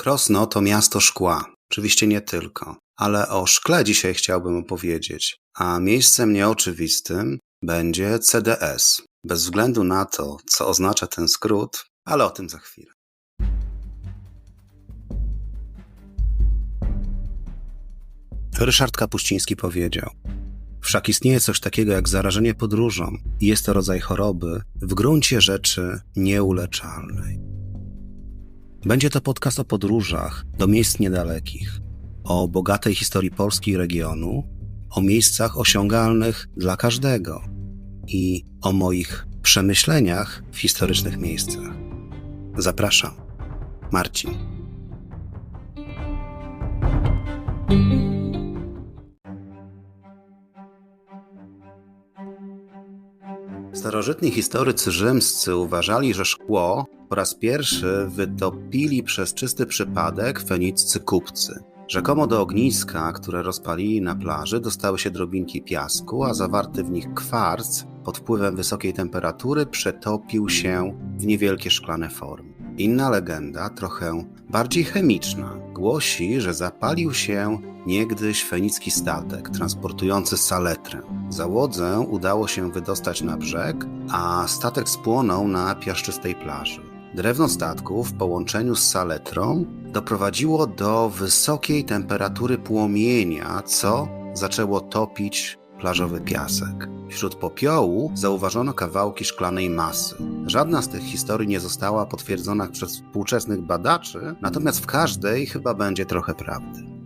Krosno to miasto szkła. Oczywiście nie tylko, ale o szkle dzisiaj chciałbym opowiedzieć, a miejscem nieoczywistym będzie CDS. Bez względu na to, co oznacza ten skrót, ale o tym za chwilę. Ryszard Kapuściński powiedział: Wszak istnieje coś takiego jak zarażenie podróżą i jest to rodzaj choroby w gruncie rzeczy nieuleczalnej. Będzie to podcast o podróżach do miejsc niedalekich, o bogatej historii Polski i regionu, o miejscach osiągalnych dla każdego i o moich przemyśleniach w historycznych miejscach. Zapraszam, Marcin. Starożytni historycy rzymscy uważali, że szkło raz pierwszy wytopili przez czysty przypadek feniccy kupcy. Rzekomo do ogniska, które rozpalili na plaży, dostały się drobinki piasku, a zawarty w nich kwarc pod wpływem wysokiej temperatury przetopił się w niewielkie szklane formy. Inna legenda, trochę bardziej chemiczna, głosi, że zapalił się niegdyś fenicki statek transportujący saletrę. Załodze udało się wydostać na brzeg, a statek spłonął na piaszczystej plaży. Drewno statku w połączeniu z saletrą doprowadziło do wysokiej temperatury płomienia, co zaczęło topić plażowy piasek. Wśród popiołu zauważono kawałki szklanej masy. Żadna z tych historii nie została potwierdzona przez współczesnych badaczy, natomiast w każdej chyba będzie trochę prawdy.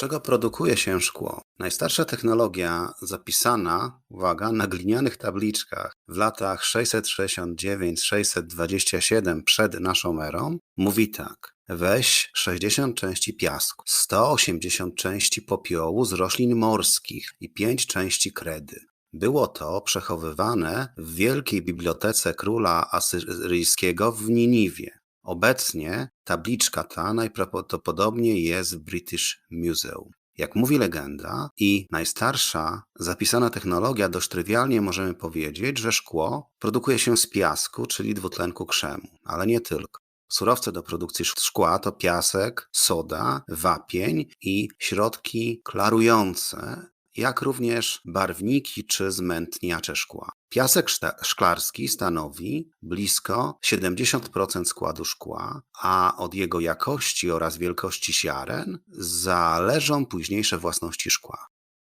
Czego produkuje się szkło? Najstarsza technologia zapisana, uwaga, na glinianych tabliczkach w latach 669-627 przed naszą erą mówi tak. Weź 60 części piasku, 180 części popiołu z roślin morskich i 5 części kredy. Było to przechowywane w wielkiej bibliotece króla asyryjskiego w Niniwie. Obecnie tabliczka ta najprawdopodobniej jest w British Museum. Jak mówi legenda i najstarsza zapisana technologia, dość trywialnie możemy powiedzieć, że szkło produkuje się z piasku, czyli dwutlenku krzemu, ale nie tylko. Surowce do produkcji szkła to piasek, soda, wapień i środki klarujące, jak również barwniki czy zmętniacze szkła. Piasek szklarski stanowi blisko 70% składu szkła, a od jego jakości oraz wielkości ziaren zależą późniejsze własności szkła.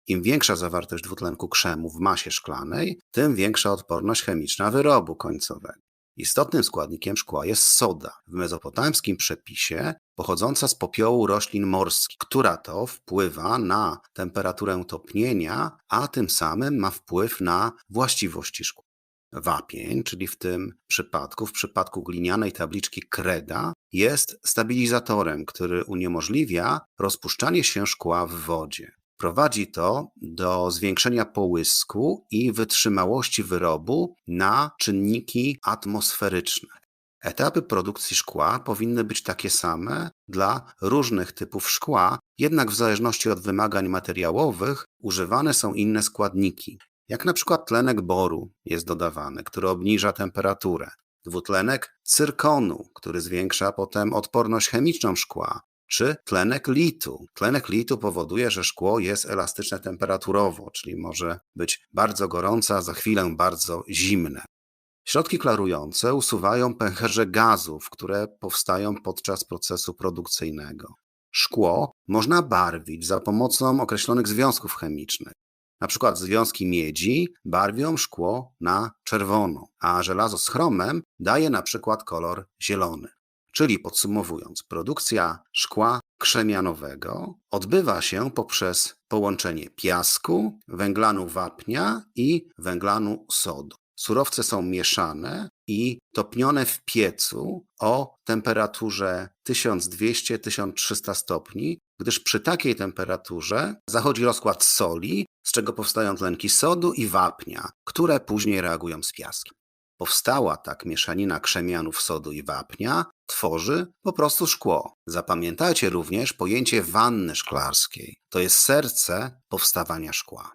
Im większa zawartość dwutlenku krzemu w masie szklanej, tym większa odporność chemiczna wyrobu końcowego. Istotnym składnikiem szkła jest soda, w mezopotamskim przepisie pochodząca z popiołu roślin morskich, która to wpływa na temperaturę topnienia, a tym samym ma wpływ na właściwości szkła. Wapień, czyli w tym przypadku, w przypadku glinianej tabliczki kreda, jest stabilizatorem, który uniemożliwia rozpuszczanie się szkła w wodzie. Prowadzi to do zwiększenia połysku i wytrzymałości wyrobu na czynniki atmosferyczne. Etapy produkcji szkła powinny być takie same dla różnych typów szkła, jednak w zależności od wymagań materiałowych używane są inne składniki, jak na przykład tlenek boru jest dodawany, który obniża temperaturę, dwutlenek cyrkonu, który zwiększa potem odporność chemiczną szkła, czy tlenek litu. Tlenek litu powoduje, że szkło jest elastyczne temperaturowo, czyli może być bardzo gorące, a za chwilę bardzo zimne. Środki klarujące usuwają pęcherze gazów, które powstają podczas procesu produkcyjnego. Szkło można barwić za pomocą określonych związków chemicznych. Na przykład związki miedzi barwią szkło na czerwono, a żelazo z chromem daje na przykład kolor zielony. Czyli podsumowując, produkcja szkła krzemianowego odbywa się poprzez połączenie piasku, węglanu wapnia i węglanu sodu. Surowce są mieszane i topnione w piecu o temperaturze 1200-1300 stopni, gdyż przy takiej temperaturze zachodzi rozkład soli, z czego powstają tlenki sodu i wapnia, które później reagują z piaskiem. Powstała tak mieszanina krzemianów sodu i wapnia, tworzy po prostu szkło. Zapamiętajcie również pojęcie wanny szklarskiej. To jest serce powstawania szkła.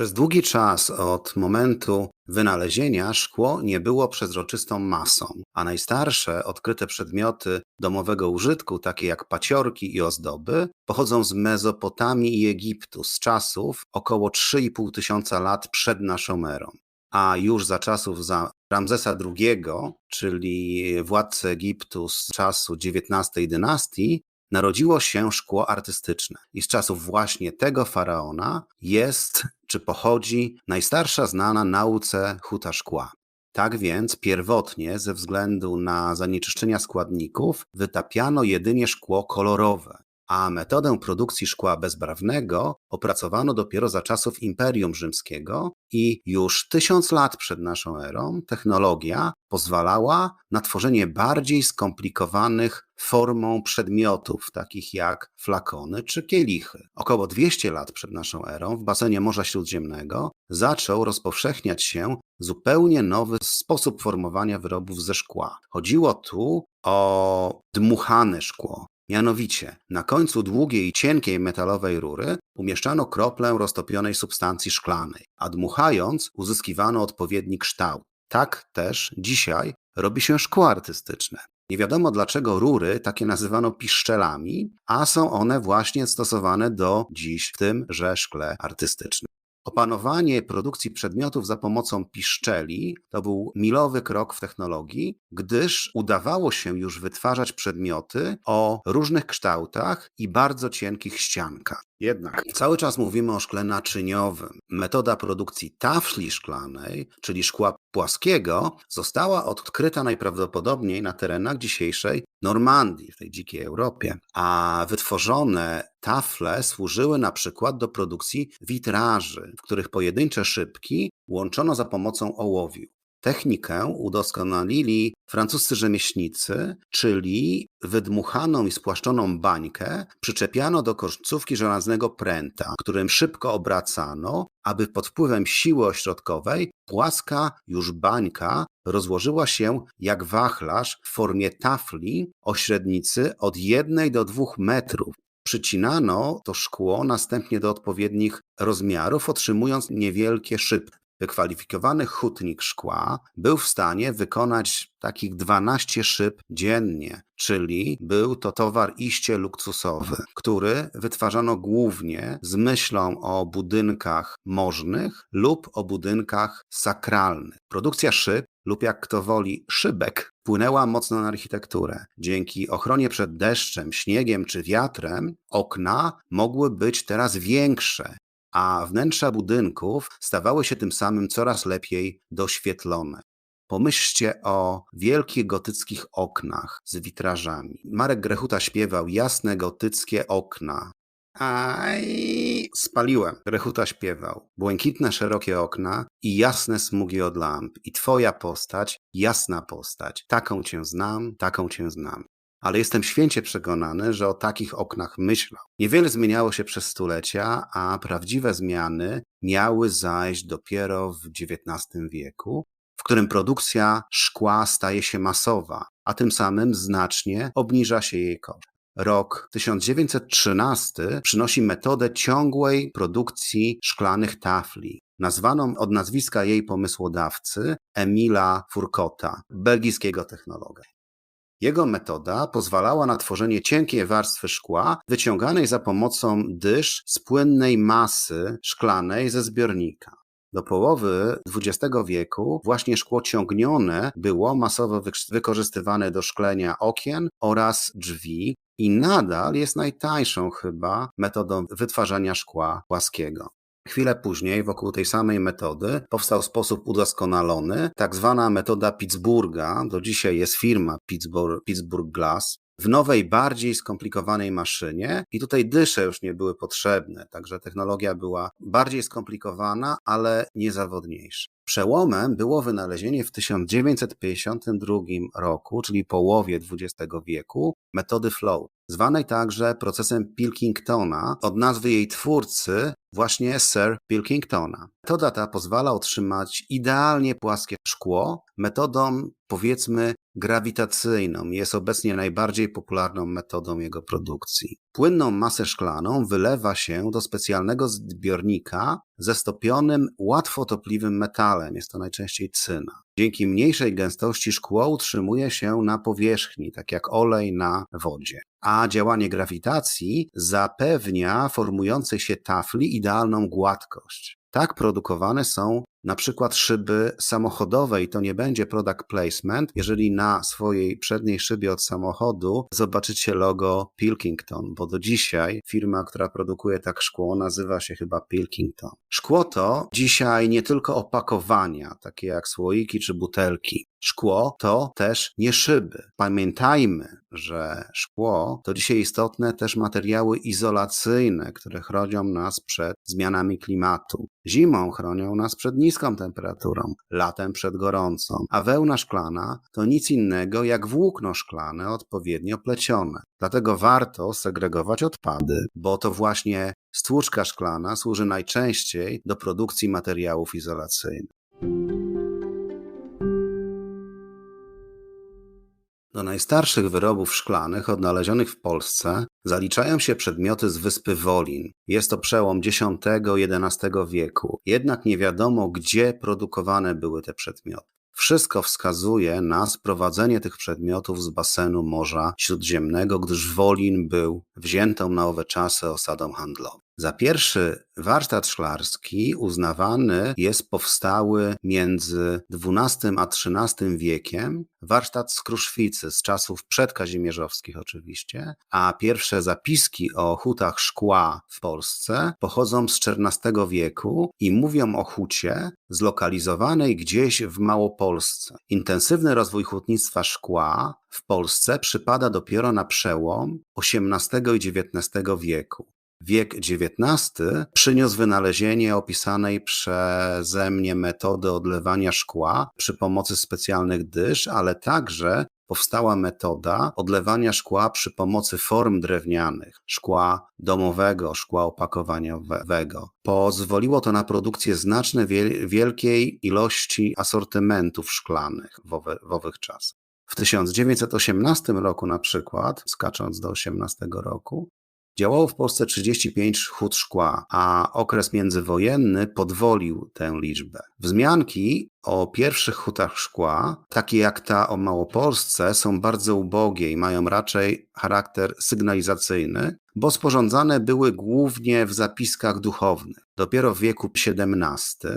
Przez długi czas od momentu wynalezienia szkło nie było przezroczystą masą, a najstarsze odkryte przedmioty domowego użytku, takie jak paciorki i ozdoby, pochodzą z Mezopotamii i Egiptu z czasów około 3,5 tysiąca lat przed naszą erą. A już za czasów za Ramzesa II, czyli władcy Egiptu z czasu XIX dynastii, narodziło się szkło artystyczne. I z czasów właśnie tego faraona jest, czy pochodzi, najstarsza znana nauce huta szkła. Tak więc pierwotnie, ze względu na zanieczyszczenia składników, wytapiano jedynie szkło kolorowe, a metodę produkcji szkła bezbarwnego opracowano dopiero za czasów Imperium Rzymskiego i już tysiąc lat przed naszą erą technologia pozwalała na tworzenie bardziej skomplikowanych formą przedmiotów, takich jak flakony czy kielichy. Około 200 lat przed naszą erą w basenie Morza Śródziemnego zaczął rozpowszechniać się zupełnie nowy sposób formowania wyrobów ze szkła. Chodziło tu o dmuchane szkło, Mianowicie, na końcu długiej i cienkiej metalowej rury umieszczano kroplę roztopionej substancji szklanej, a dmuchając uzyskiwano odpowiedni kształt. Tak też dzisiaj robi się szkło artystyczne. Nie wiadomo dlaczego rury takie nazywano piszczelami, a są one właśnie stosowane do dziś w tymże szkle artystycznym. Opanowanie produkcji przedmiotów za pomocą piszczeli to był milowy krok w technologii, gdyż udawało się już wytwarzać przedmioty o różnych kształtach i bardzo cienkich ściankach. Jednak cały czas mówimy o szkle naczyniowym. Metoda produkcji tafli szklanej, czyli szkła płaskiego, została odkryta najprawdopodobniej na terenach dzisiejszej Normandii, w tej dzikiej Europie, a wytworzone tafle służyły na przykład do produkcji witraży, w których pojedyncze szybki łączono za pomocą ołowiu. Technikę udoskonalili francuscy rzemieślnicy, czyli wydmuchaną i spłaszczoną bańkę przyczepiano do końcówki żelaznego pręta, którym szybko obracano, aby pod wpływem siły ośrodkowej płaska już bańka rozłożyła się jak wachlarz w formie tafli o średnicy od 1 do 2 metrów. Przycinano to szkło następnie do odpowiednich rozmiarów, otrzymując niewielkie szybki. Wykwalifikowany hutnik szkła był w stanie wykonać takich 12 szyb dziennie, czyli był to towar iście luksusowy, który wytwarzano głównie z myślą o budynkach możnych lub o budynkach sakralnych. Produkcja szyb lub jak kto woli szybek wpłynęła mocno na architekturę. Dzięki ochronie przed deszczem, śniegiem czy wiatrem okna mogły być teraz większe a wnętrza budynków stawały się tym samym coraz lepiej doświetlone. Pomyślcie o wielkich gotyckich oknach z witrażami. Marek Grechuta śpiewał jasne gotyckie okna. Aj, spaliłem. Grechuta śpiewał. Błękitne, szerokie okna i jasne smugi od lamp. I twoja postać, jasna postać. Taką cię znam, taką cię znam ale jestem święcie przekonany, że o takich oknach myślał. Niewiele zmieniało się przez stulecia, a prawdziwe zmiany miały zajść dopiero w XIX wieku, w którym produkcja szkła staje się masowa, a tym samym znacznie obniża się jej koszt. Rok 1913 przynosi metodę ciągłej produkcji szklanych tafli, nazwaną od nazwiska jej pomysłodawcy Emila Furkota, belgijskiego technologa. Jego metoda pozwalała na tworzenie cienkiej warstwy szkła, wyciąganej za pomocą dysz z płynnej masy szklanej ze zbiornika. Do połowy XX wieku właśnie szkło ciągnione było masowo wykorzystywane do szklenia okien oraz drzwi i nadal jest najtańszą chyba metodą wytwarzania szkła płaskiego. Chwilę później wokół tej samej metody powstał sposób udoskonalony, tak zwana metoda Pittsburgha. Do dzisiaj jest firma Pittsburgh, Pittsburgh Glass w nowej, bardziej skomplikowanej maszynie i tutaj dysze już nie były potrzebne, także technologia była bardziej skomplikowana, ale niezawodniejsza. Przełomem było wynalezienie w 1952 roku, czyli połowie XX wieku, metody flow, zwanej także procesem Pilkingtona od nazwy jej twórcy, właśnie Sir Pilkingtona. Metoda ta pozwala otrzymać idealnie płaskie szkło metodą powiedzmy grawitacyjną. Jest obecnie najbardziej popularną metodą jego produkcji. Płynną masę szklaną wylewa się do specjalnego zbiornika ze stopionym, łatwotopliwym metalem. Jest to najczęściej cyna. Dzięki mniejszej gęstości szkło utrzymuje się na powierzchni, tak jak olej na wodzie. A działanie grawitacji zapewnia formującej się tafli idealną gładkość. Tak produkowane są na przykład szyby samochodowe i to nie będzie product placement, jeżeli na swojej przedniej szybie od samochodu zobaczycie logo Pilkington, bo do dzisiaj firma, która produkuje tak szkło, nazywa się chyba Pilkington. Szkło to dzisiaj nie tylko opakowania, takie jak słoiki czy butelki. Szkło to też nie szyby. Pamiętajmy, że szkło to dzisiaj istotne też materiały izolacyjne, które chronią nas przed zmianami klimatu. Zimą chronią nas przed niską temperaturą, latem przed gorącą, a wełna szklana to nic innego jak włókno szklane odpowiednio plecione. Dlatego warto segregować odpady, bo to właśnie stłuczka szklana służy najczęściej do produkcji materiałów izolacyjnych. Do najstarszych wyrobów szklanych odnalezionych w Polsce zaliczają się przedmioty z wyspy Wolin. Jest to przełom X-XI wieku, jednak nie wiadomo, gdzie produkowane były te przedmioty. Wszystko wskazuje na sprowadzenie tych przedmiotów z basenu Morza Śródziemnego, gdyż Wolin był wziętą na owe czasy osadą handlową. Za pierwszy warsztat szklarski uznawany jest powstały między XII a XIII wiekiem warsztat z Kruszwicy z czasów przedkazimierzowskich oczywiście, a pierwsze zapiski o hutach szkła w Polsce pochodzą z XIV wieku i mówią o hucie zlokalizowanej gdzieś w Małopolsce. Intensywny rozwój hutnictwa szkła w Polsce przypada dopiero na przełom XVIII i XIX wieku. Wiek XIX przyniósł wynalezienie opisanej przeze mnie metody odlewania szkła przy pomocy specjalnych dysz, ale także powstała metoda odlewania szkła przy pomocy form drewnianych, szkła domowego, szkła opakowaniowego. Pozwoliło to na produkcję znacznej, wielkiej ilości asortymentów szklanych w, owe, w owych czasach. W 1918 roku na przykład, skacząc do 18 roku, Działało w Polsce 35 hut szkła, a okres międzywojenny podwolił tę liczbę. Wzmianki o pierwszych hutach szkła, takie jak ta o Małopolsce, są bardzo ubogie i mają raczej charakter sygnalizacyjny, bo sporządzane były głównie w zapiskach duchownych. Dopiero w wieku XVII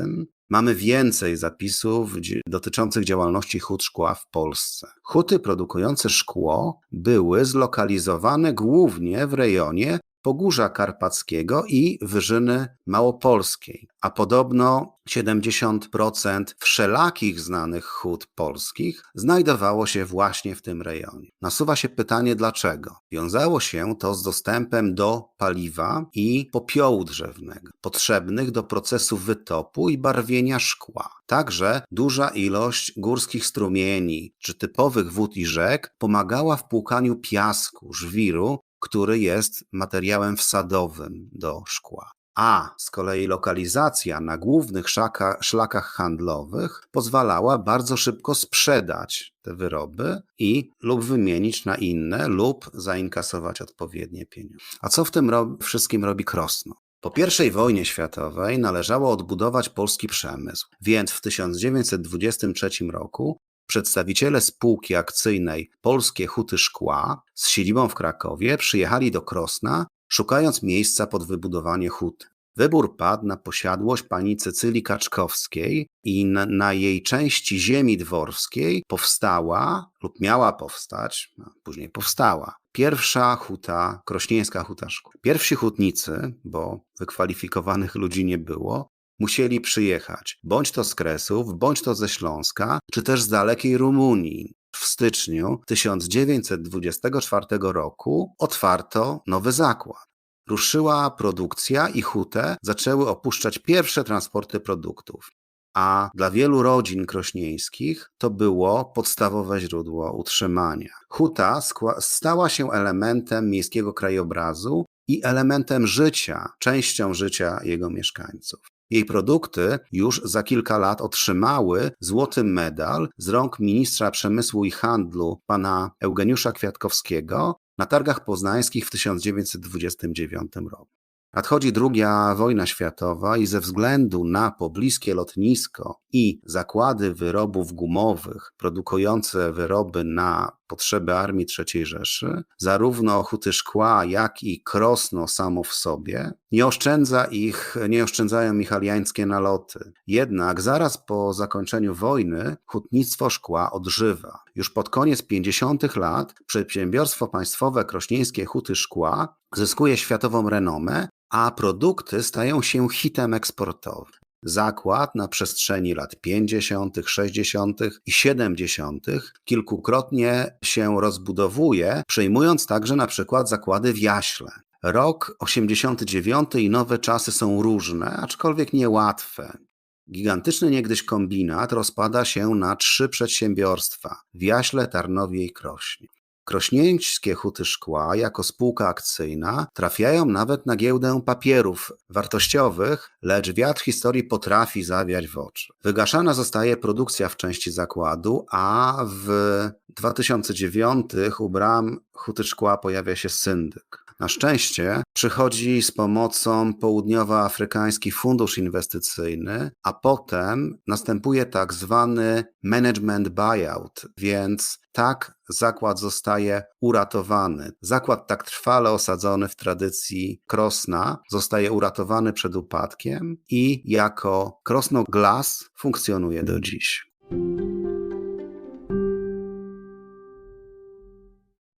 mamy więcej zapisów dotyczących działalności hut szkła w Polsce. Huty produkujące szkło były zlokalizowane głównie w rejonie Pogórza Karpackiego i Wyżyny Małopolskiej, a podobno 70% wszelakich znanych hut polskich znajdowało się właśnie w tym rejonie. Nasuwa się pytanie dlaczego. Wiązało się to z dostępem do paliwa i popiołu drzewnego, potrzebnych do procesu wytopu i barwienia szkła. Także duża ilość górskich strumieni czy typowych wód i rzek pomagała w płukaniu piasku, żwiru który jest materiałem wsadowym do szkła. A z kolei lokalizacja na głównych szlaka, szlakach handlowych pozwalała bardzo szybko sprzedać te wyroby i lub wymienić na inne, lub zainkasować odpowiednie pieniądze. A co w tym ro wszystkim robi Krosno? Po I wojnie światowej należało odbudować polski przemysł, więc w 1923 roku Przedstawiciele spółki akcyjnej Polskie Huty Szkła z siedzibą w Krakowie przyjechali do Krosna, szukając miejsca pod wybudowanie hut. Wybór padł na posiadłość pani Cecylii Kaczkowskiej i na, na, jej części ziemi dworskiej powstała lub miała powstać, a później powstała, pierwsza huta, krośnieńska huta szkła. Pierwsi hutnicy, bo wykwalifikowanych ludzi nie było, musieli przyjechać, bądź to z Kresów, bądź to ze Śląska, czy też z dalekiej Rumunii. W styczniu 1924 roku otwarto nowy zakład. Ruszyła produkcja i hutę zaczęły opuszczać pierwsze transporty produktów. A dla wielu rodzin krośnieńskich to było podstawowe źródło utrzymania. Huta stała się elementem miejskiego krajobrazu i elementem życia, częścią życia jego mieszkańców. Jej produkty już za kilka lat otrzymały złoty medal z rąk ministra przemysłu i handlu pana Eugeniusza Kwiatkowskiego na targach poznańskich w 1929 roku. Nadchodzi druga wojna światowa i ze względu na pobliskie lotnisko i zakłady wyrobów gumowych produkujące wyroby na potrzeby Armii III Rzeszy, zarówno Huty Szkła, jak i Krosno samo w sobie, nie oszczędza ich, nie oszczędzają ich aliańskie naloty. Jednak zaraz po zakończeniu wojny hutnictwo szkła odżywa. Już pod koniec 50. lat przedsiębiorstwo państwowe krośnieńskie Huty Szkła zyskuje światową renomę, a produkty stają się hitem eksportowym. Zakład na przestrzeni lat 50., 60. i 70. kilkukrotnie się rozbudowuje, przejmując także na przykład zakłady w Jaśle. Rok 89 i nowe czasy są różne, aczkolwiek niełatwe. Gigantyczny niegdyś kombinat rozpada się na trzy przedsiębiorstwa w Jaśle, Tarnowie i Krośnie. Krośnieńskie Huty Szkła jako spółka akcyjna trafiają nawet na giełdę papierów wartościowych, lecz wiatr historii potrafi zawiać w oczy. Wygaszana zostaje produkcja w części zakładu, a w 2009 u bram Huty Szkła pojawia się syndyk. Na szczęście przychodzi z pomocą Południowoafrykański Fundusz Inwestycyjny, a potem następuje tak zwany management buyout, więc tak zakład zostaje uratowany. Zakład tak trwale osadzony w tradycji Krosna zostaje uratowany przed upadkiem i jako Krosno Glass funkcjonuje do dziś.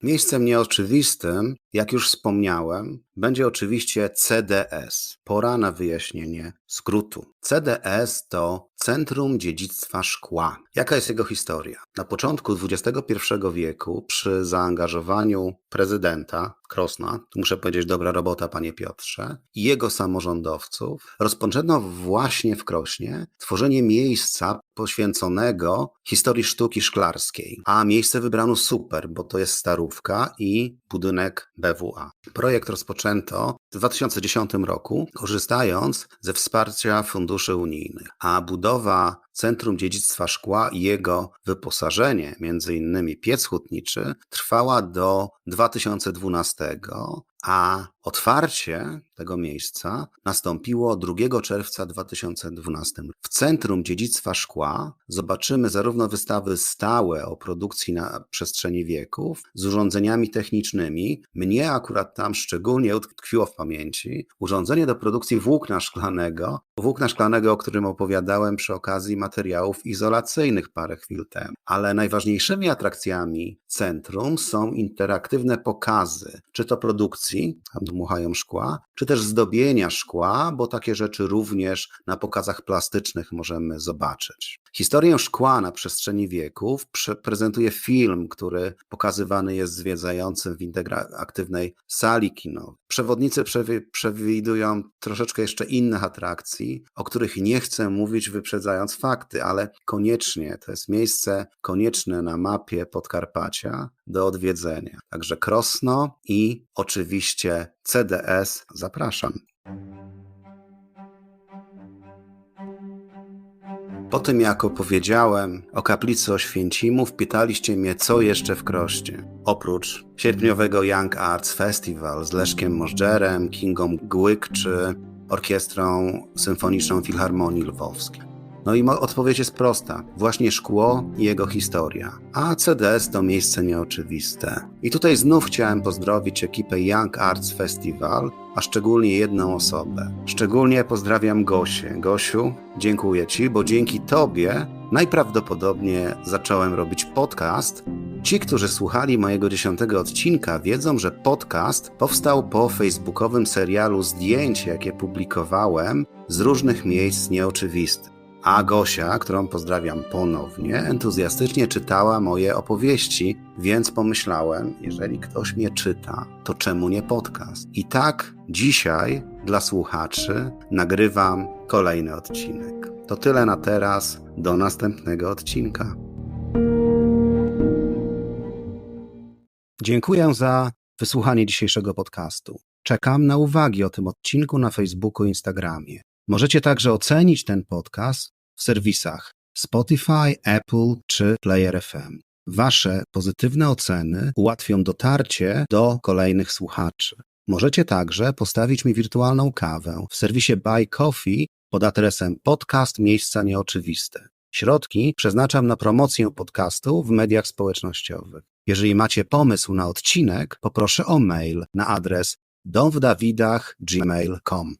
Miejscem nieoczywistym, jak już wspomniałem, będzie oczywiście CDS. Pora na wyjaśnienie skrótu. CDS to Centrum Dziedzictwa Szkła. Jaka jest jego historia? Na początku XXI wieku, przy zaangażowaniu prezydenta Krosna, tu muszę powiedzieć dobra robota, panie Piotrze, i jego samorządowców, rozpoczęto właśnie w Krośnie tworzenie miejsca poświęconego historii sztuki szklarskiej. A miejsce wybrano super, bo to jest starówka i budynek BWA. Projekt rozpoczęto w 2010 roku, korzystając ze wsparcia funduszy unijnych, a budowa Centrum Dziedzictwa Szkła i jego wyposażenie, innymi piec hutniczy, trwała do 2012, a otwarcie tego miejsca nastąpiło 2 czerwca 2012. W Centrum Dziedzictwa Szkła zobaczymy zarówno wystawy stałe o produkcji na przestrzeni wieków z urządzeniami technicznymi. Mnie akurat tam szczególnie utkwiło w pamięci urządzenie do produkcji włókna szklanego, włókna szklanego, o którym opowiadałem przy okazji materiałów izolacyjnych parę chwil temu. Ale najważniejszymi atrakcjami centrum są interaktywne pokazy, czy to produkcji, tam dmuchają szkła, czy też zdobienia szkła, bo takie rzeczy również na pokazach plastycznych możemy zobaczyć. Historię szkła na przestrzeni wieków prezentuje film, który pokazywany jest zwiedzającym w interaktywnej sali kinowej. Przewodnicy przewidują troszeczkę jeszcze innych atrakcji, o których nie chcę mówić wyprzedzając fakty, ale koniecznie to jest miejsce konieczne na mapie Podkarpacia do odwiedzenia. Także Krosno i oczywiście CDS zapraszam. Po tym jak opowiedziałem o kaplicy Oświęcimów, pytaliście mnie, co jeszcze w Kroście. Oprócz sierpniowego Young Arts Festival z Leszkiem Możdżerem, Kingą Głyk czy Orkiestrą Symfoniczną Filharmonii Lwowskiej. No i odpowiedź jest prosta. Właśnie szkło i jego historia. A CDS to miejsce nieoczywiste. I tutaj znów chciałem pozdrowić ekipę Young Arts Festival, a szczególnie jedną osobę. Szczególnie pozdrawiam Gosię. Gosiu, dziękuję Ci, bo dzięki Tobie najprawdopodobniej zacząłem robić podcast. Ci, którzy słuchali mojego dziesiątego odcinka, wiedzą, że podcast powstał po facebookowym serialu zdjęć, jakie publikowałem z różnych miejsc nieoczywistych. A Gosia, którą pozdrawiam ponownie, entuzjastycznie czytała moje opowieści, więc pomyślałem, jeżeli ktoś mnie czyta, to czemu nie podcast? I tak dzisiaj dla słuchaczy nagrywam kolejny odcinek. To tyle na teraz, do następnego odcinka. Dziękuję za wysłuchanie dzisiejszego podcastu. Czekam na uwagi o tym odcinku na Facebooku i Instagramie. Możecie także ocenić ten podcast w serwisach Spotify, Apple czy Player FM. Wasze pozytywne oceny ułatwią dotarcie do kolejnych słuchaczy. Możecie także postawić mi wirtualną kawę w serwisie Buy Coffee pod adresem podcast miejsca nieoczywiste. Środki przeznaczam na promocję podcastu w mediach społecznościowych. Jeżeli macie pomysł na odcinek, poproszę o mail na adres domwdawidach.gmail.com.